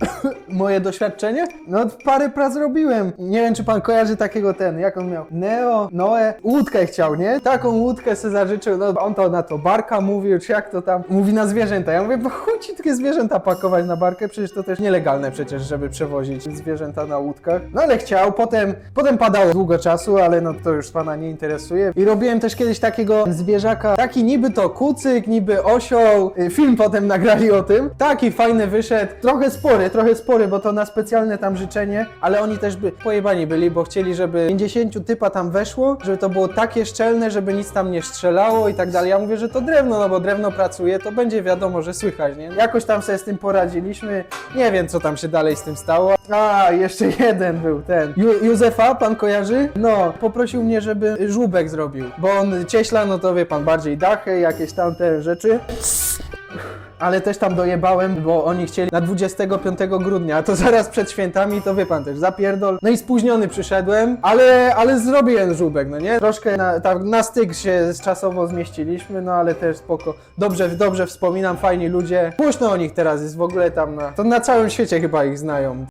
Moje doświadczenie? No parę prac robiłem. Nie wiem, czy pan kojarzy takiego ten, jak on miał? Neo, Noe, łódkę chciał, nie? Taką łódkę se zażyczył, no on to na to barka mówił, czy jak to tam, mówi na zwierzęta. Ja mówię, bo chuj takie zwierzęta pakować na barkę, przecież to też nielegalne przecież, żeby przewozić zwierzęta na łódkach. No ale chciał, potem, potem padało długo czasu, ale no to już pana nie interesuje. I robiłem też kiedyś takiego zwierzaka, taki niby to kucyk, niby osioł, Y, film potem nagrali o tym. Taki fajny wyszedł, trochę spory, trochę spory, bo to na specjalne tam życzenie, ale oni też by pojebani byli, bo chcieli, żeby 50 typa tam weszło, żeby to było takie szczelne, żeby nic tam nie strzelało i tak dalej. Ja mówię, że to drewno, no bo drewno pracuje, to będzie wiadomo, że słychać, nie? Jakoś tam sobie z tym poradziliśmy. Nie wiem, co tam się dalej z tym stało. A, jeszcze jeden był ten. Ju Józefa, pan kojarzy? No, poprosił mnie, żeby żłóbek zrobił, bo on cieśla, no to wie pan, bardziej dachy, jakieś tam te rzeczy. Ale też tam dojebałem, bo oni chcieli na 25 grudnia, a to zaraz przed świętami, to wie pan też, zapierdol. No i spóźniony przyszedłem, ale, ale zrobiłem żółbek, no nie? Troszkę na, tak na styk się czasowo zmieściliśmy, no ale też spoko. Dobrze, dobrze wspominam, fajni ludzie. Głośno o nich teraz jest w ogóle tam na, to na całym świecie chyba ich znają.